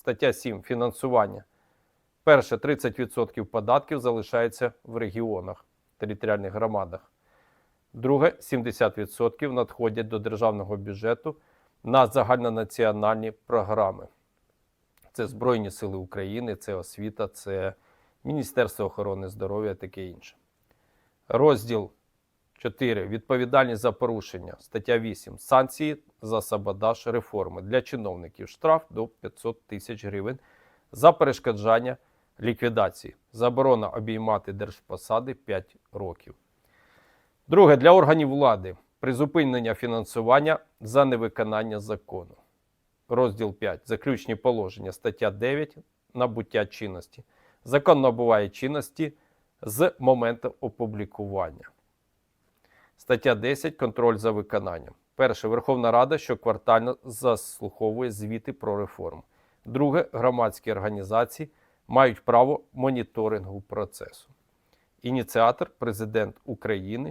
Стаття 7. Фінансування. Перше, 30% податків залишається в регіонах, територіальних громадах. Друге, 70% надходять до державного бюджету на загальнонаціональні програми. Це Збройні Сили України, це освіта, це Міністерство охорони здоров'я, таке інше. Розділ 4. Відповідальність за порушення. Стаття 8. Санкції за саботаж реформи. Для чиновників штраф до 500 тисяч гривень за перешкоджання ліквідації. Заборона обіймати держпосади 5 років. Друге, для органів влади призупинення фінансування за невиконання закону. Розділ 5. Заключні положення. Стаття 9. Набуття чинності. Закон набуває чинності з моменту опублікування. Стаття 10. Контроль за виконанням. Перше. Верховна Рада щоквартально заслуховує звіти про реформу. Друге. Громадські організації мають право моніторингу процесу. Ініціатор президент України